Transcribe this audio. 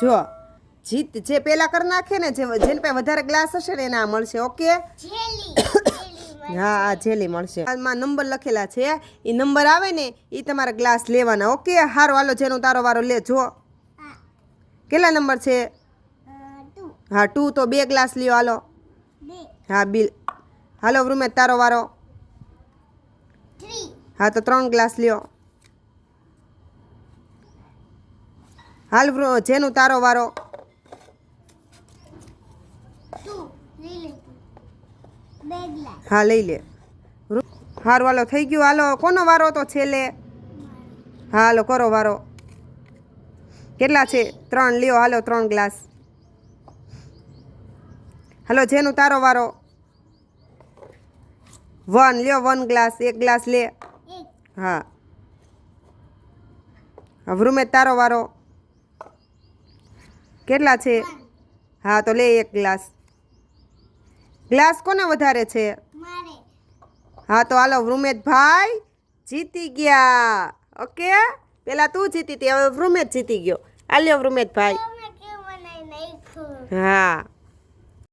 જો જીત જે પેલા કરી નાખે ને જે જેને પાસે વધારે ગ્લાસ હશે ને એને આ મળશે ઓકે હા આ જેલી મળશે. આમાં નંબર લખેલા છે. એ નંબર આવે ને એ તમારા ગ્લાસ લેવાના ઓકે હારો હાલો જેનો તારો વારો લે જો. કેટલા નંબર છે? હા ટુ તો બે ગ્લાસ લ્યો હાલો. હા બિલ. હાલો વૃમે તારો વારો. હા તો ત્રણ ગ્લાસ લ્યો. હાલ જેનું તારો વારો. હા લઈ લે. હારું હાલો થઈ ગયું. હાલો કોનો વારો તો છેલ્લે? હા હાલો કરો વારો. કેટલા છે? ત્રણ. લ્યો હાલો ત્રણ ગ્લાસ. હાલો જેનું તારો વારો? વન લ્યો વન ગ્લાસ એક ગ્લાસ લે. હા. હા, વૃમેશ તારો વારો. કેટલા છે? હા તો લે એક ગ્લાસ. ગ્લાસ કોને વધારે છે? હા તો હાલો વૃમેશભાઈ જીતી ગયા. ઓકે? પેલા તું જીતી હતી હવે વૃમેશ જીતી ગયો. હાલ્યો વૃમેશભાઈ. હા.